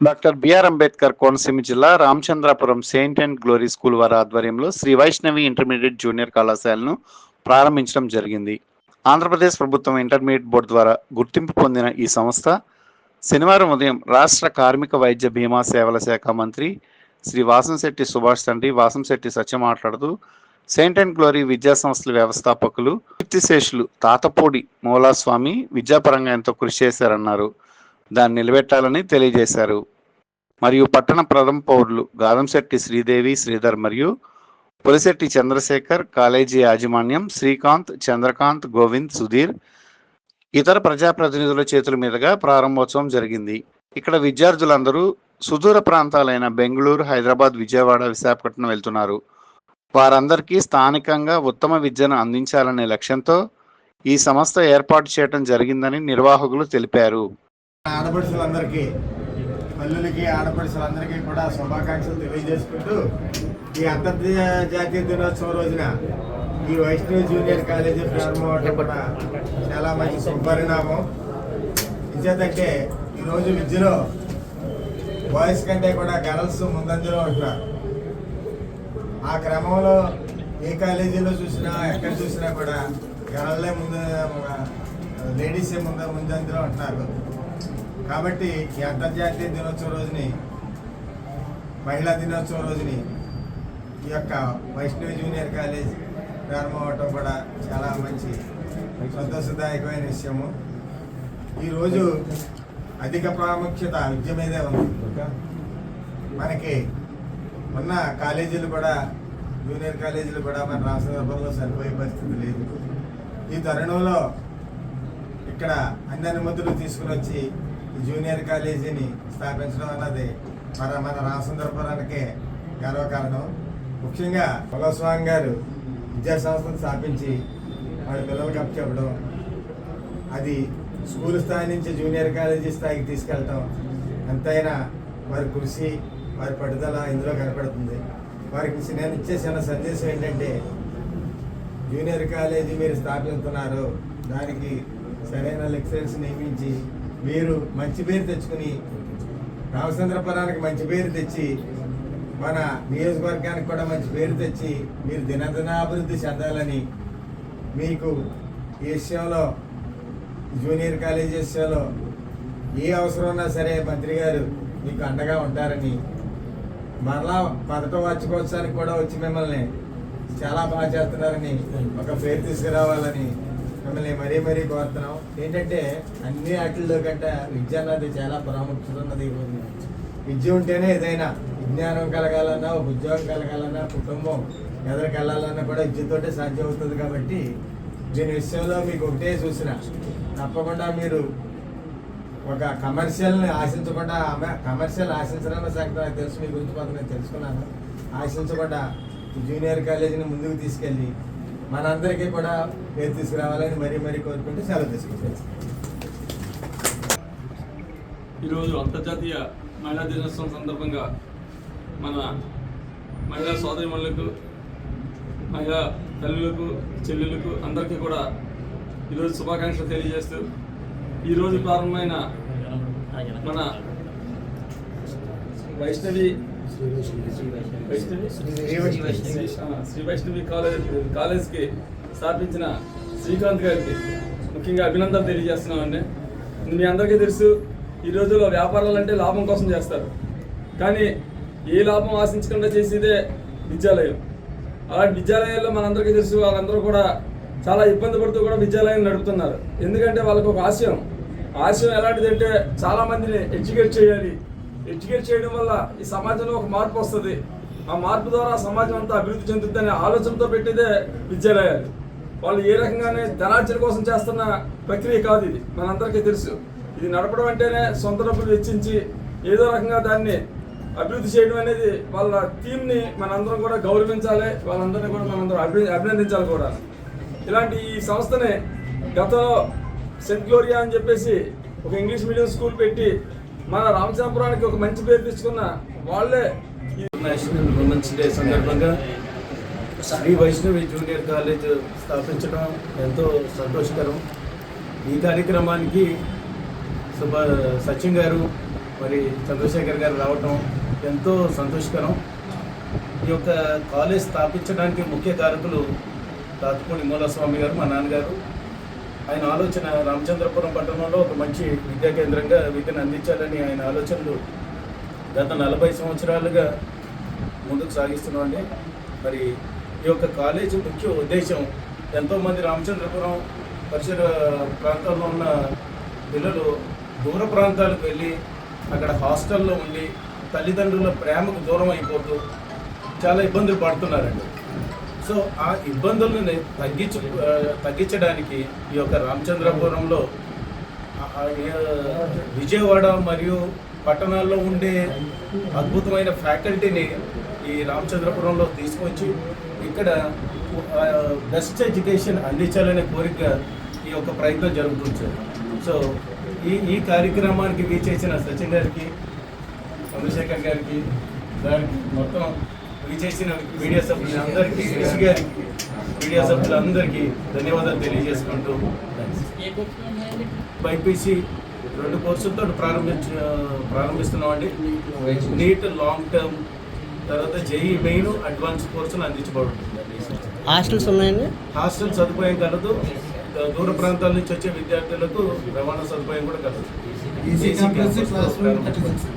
Doctor BR Ambedkar Konaseema జిల్లా Ramachandrapuram saint and glory school వారి ఆధ్వర్యంలో శ్రీ వైష్ణవి ఇంటర్మీడియట్ జూనియర్ కళాశాలను ప్రారంభించడం జరిగింది. ఆంధ్రప్రదేశ్ ప్రభుత్వం ఇంటర్మీడియట్ బోర్డు ద్వారా గుర్తింపు పొందిన ఈ సంస్థ శనివారం ఉదయం రాష్ట్ర కార్మిక వైద్య బీమా సేవల శాఖ మంత్రి శ్రీ వాసంశెట్టి సుభాష్ తండ్రి వాసంశెట్టి సత్య మాట్లాడుతూ సెయింట్ అండ్ గ్లోరీ విద్యా సంస్థల వ్యవస్థాపకులు కీర్తిశేషులు తాతపూడి మూలాస్వామి విద్యాపరంగా ఎంతో కృషి చేశారన్నారు. దాన్ని నిలబెట్టాలని తెలియజేశారు. మరియు పట్టణ ప్రథమ పౌరులు గాదంశెట్టి శ్రీదేవి శ్రీధర్ మరియు పులిశెట్టి చంద్రశేఖర్ కాలేజీ యాజమాన్యం శ్రీకాంత్ చంద్రకాంత్ గోవింద్ సుధీర్ ఇతర ప్రజాప్రతినిధుల చేతుల మీదుగా ప్రారంభోత్సవం జరిగింది. ఇక్కడ విద్యార్థులందరూ సుదూర ప్రాంతాలైన బెంగళూరు హైదరాబాద్ విజయవాడ విశాఖపట్నం వెళ్తున్నారు. వారందరికీ స్థానికంగా ఉత్తమ విద్యను అందించాలనే లక్ష్యంతో ఈ సంస్థ ఏర్పాటు చేయడం జరిగిందని నిర్వాహకులు తెలిపారు. ఆడపడుచులందరికీ తల్లులకి ఆడపడుచులందరికీ కూడా శుభాకాంక్షలు తెలియజేసుకుంటూ ఈ అంతర్జాతీయ దినోత్సవం రోజున ఈ వైష్ణవి జూనియర్ కాలేజీ ప్రారంభం అవడం కూడా చాలా మంచి శుభపరిణామం. ఇచ్చేదంటే ఈరోజు విద్యలో బాయ్స్ కంటే కూడా గర్ల్స్ ముందంజలో ఉంటున్నారు. ఆ క్రమంలో ఏ కాలేజీలో చూసినా ఎక్కడ చూసినా కూడా గర్ల్లే ముందు లేడీసే ముందు ముందంజలో ఉంటున్నారు. కాబట్టి ఈ అంతర్జాతీయ దినోత్సవ రోజుని మహిళా దినోత్సవం రోజుని ఈ యొక్క వైష్ణవి జూనియర్ కాలేజ్ ప్రారంభం అవటం కూడా చాలా మంచి సంతోషదాయకమైన విషయము. ఈరోజు అధిక ప్రాముఖ్యత విద్య మీదే ఉంది. మనకి ఉన్న కాలేజీలు కూడా జూనియర్ కాలేజీలు కూడా మన రాష్ట్ర సభలో సరిపోయే పరిస్థితి లేదు. ఈ తరుణంలో ఇక్కడ అన్ని అనుమతులు తీసుకుని వచ్చి జూనియర్ కాలేజీని స్థాపించడం అన్నది మన మన రామసుందరపురానికే గర్వకారణం. ముఖ్యంగా కులస్వామి గారు విద్యా సంస్థను స్థాపించి వాళ్ళ పిల్లలకు అప్పచెప్పడం అది స్కూల్ స్థాయి నుంచి జూనియర్ కాలేజీ స్థాయికి తీసుకెళ్ళటం ఎంతైనా వారి కృషి వారి పట్టుదల ఇందులో కనపడుతుంది. వారికి నేను ఇచ్చే చిన్న సందేశం ఏంటంటే జూనియర్ కాలేజీ మీరు స్థాపిస్తున్నారు దానికి సరైన లెక్చరర్స్ నియమించి మీరు మంచి పేరు తెచ్చుకుని రామచంద్రపురానికి మంచి పేరు తెచ్చి మన నియోజకవర్గానికి కూడా మంచి పేరు తెచ్చి మీరు దినదినాభివృద్ధి చెందాలని మీకు ఈ విషయంలో జూనియర్ కాలేజీ విషయంలో ఏ అవసరం ఉన్నా సరే మంత్రి గారు మీకు అండగా ఉంటారని మరలా పదటో వార్షికోత్సవానికి కూడా వచ్చి మిమ్మల్ని చాలా బాగా చేస్తున్నారని ఒక పేరు తీసుకురావాలని మిమ్మల్ని మరీ మరీ కోరుతున్నాం. ఏంటంటే అన్ని వాటిల్లో కంటే విద్య అన్నది చాలా ప్రాముఖ్యత ఉన్నది ఈ విద్య ఉంటేనే ఏదైనా విజ్ఞానం కలగాలన్నా ఒక ఉద్యోగం కలగాలన్నా కుటుంబం ఎదరికి వెళ్ళాలన్నా కూడా విద్యతోటే సాధ్యం అవుతుంది కాబట్టి దీని విషయంలో మీకు ఒకటే చూసిన తప్పకుండా మీరు ఒక కమర్షియల్ని ఆశించకుండా ఆమె కమర్షియల్ ఆశించడం సంగతి నాకు తెలుసు మీ గురించి కొంత నేను తెలుసుకున్నాను. ఆశించకుండా జూనియర్ కాలేజీని ముందుకు తీసుకెళ్ళి మనందరికీ కూడా పేరు తీసుకురావాలని మరీ మరీ కోరుకుంటూ సెలవు తీసుకుంటాను ఈరోజు అంతర్జాతీయ మహిళా దినోత్సవం సందర్భంగా మన మహిళా సోదరిమణులకు మహిళా తల్లులకు చెల్లెలకు అందరికీ కూడా ఈరోజు శుభాకాంక్షలు తెలియజేస్తూ ఈరోజు ప్రారంభమైన మన వైష్ణవి శ్రీ వైష్ణవి కాలేజ్ కాలేజ్కి స్థాపించిన శ్రీకాంత్ గారికి ముఖ్యంగా అభినందనలు తెలియజేస్తున్నామండి. మీ అందరికీ తెలుసు ఈ రోజుల్లో వ్యాపారాలు అంటే లాభం కోసం చేస్తారు. కానీ ఏ లాభం ఆశించకుండా చేసేదే విద్యాలయం. అలాంటి విద్యాలయాల్లో మనందరికీ తెలుసు వాళ్ళందరూ కూడా చాలా ఇబ్బంది పడుతూ కూడా విద్యాలయం నడుపుతున్నారు. ఎందుకంటే వాళ్ళకు ఒక ఆశయం. ఆశయం ఎలాంటిదంటే చాలామందిని ఎడ్యుకేట్ చేయాలి ఎడ్యుకేట్ చేయడం వల్ల ఈ సమాజంలో ఒక మార్పు వస్తుంది. ఆ మార్పు ద్వారా సమాజం అంతా అభివృద్ధి చెందుతుందనే ఆలోచనతో పెట్టేదే విద్యాలయాలు. వాళ్ళు ఏ రకంగానే ధనార్జన కోసం చేస్తున్న ప్రక్రియ కాదు ఇది. మనందరికీ తెలుసు. ఇది నడపడం అంటేనే సొంత డబ్బులు వెచ్చించి ఏదో రకంగా దాన్ని అభివృద్ధి చేయడం అనేది వాళ్ళ టీంని మనందరం కూడా గౌరవించాలి. వాళ్ళందరినీ కూడా మనందరం అభి అభినందించాలి కూడా. ఇలాంటి ఈ సంస్థని గతంలో సెంట్ గ్లోరియా అని చెప్పేసి ఒక ఇంగ్లీష్ మీడియం స్కూల్ పెట్టి మన రామచంద్రపురానికి ఒక మంచి పేరు తెచ్చుకున్న వాళ్ళే నేషనల్ ఉమెన్స్ డే సందర్భంగా శ్రీ వైష్ణవి జూనియర్ కాలేజ్ స్థాపించడం ఎంతో సంతోషకరం. ఈ కార్యక్రమానికి సుభా సచిన్ గారు మరి చంద్రశేఖర్ గారు రావటం ఎంతో సంతోషకరం. ఈ యొక్క కాలేజ్ స్థాపించడానికి ముఖ్య కారకులు తాత్పూడి మూలస్వామి గారు మా నాన్నగారు. ఆయన ఆలోచన రామచంద్రపురం పట్టణంలో ఒక మంచి విద్యా కేంద్రంగా విద్యను అందించాలని ఆయన ఆలోచనలు గత నలభై సంవత్సరాలుగా ముందుకు సాగిస్తున్నామండి. మరి ఈ యొక్క కాలేజీ ముఖ్య ఉద్దేశం ఎంతోమంది రామచంద్రపురం పరిసర ప్రాంతాల్లో ఉన్న పిల్లలు దూర ప్రాంతాలకు వెళ్ళి అక్కడ హాస్టల్లో ఉండి తల్లిదండ్రుల ప్రేమకు దూరం అయిపోతూ చాలా ఇబ్బందులు పడుతున్నారండి. సో ఆ ఇబ్బందులను తగ్గించు తగ్గించడానికి ఈ యొక్క రామచంద్రపురంలో విజయవాడ మరియు పట్టణాల్లో ఉండే అద్భుతమైన ఫ్యాకల్టీని ఈ రామచంద్రపురంలో తీసుకొచ్చి ఇక్కడ బెస్ట్ ఎడ్యుకేషన్ అందించాలనే కోరిక ఈ యొక్క ప్రయత్నం జరుగుతుంది సార్. సో ఈ ఈ కార్యక్రమానికి వీచేసిన సచిన్ గారికి చంద్రశేఖర్ గారికి గారికి మొత్తం వీచేసిన మీడియా సభ్యులందరికీ కృషి గారికి మీడియా సభ్యులందరికీ ధన్యవాదాలు తెలియజేసుకుంటూ బైపీసీ రెండు కోర్సులతో ప్రారంభించ ప్రారంభిస్తున్నామండి. నీట్ లాంగ్ టర్మ్ తర్వాత జేఈ మెయిన్ అడ్వాన్స్ కోర్సులు అందించబడుతుంది హాస్టల్స్ ఉన్నాయండి? హాస్టల్ సదుపాయం కలదు. దూర ప్రాంతాల నుంచి వచ్చే విద్యార్థులకు రవాణా సదుపాయం కూడా కలదు.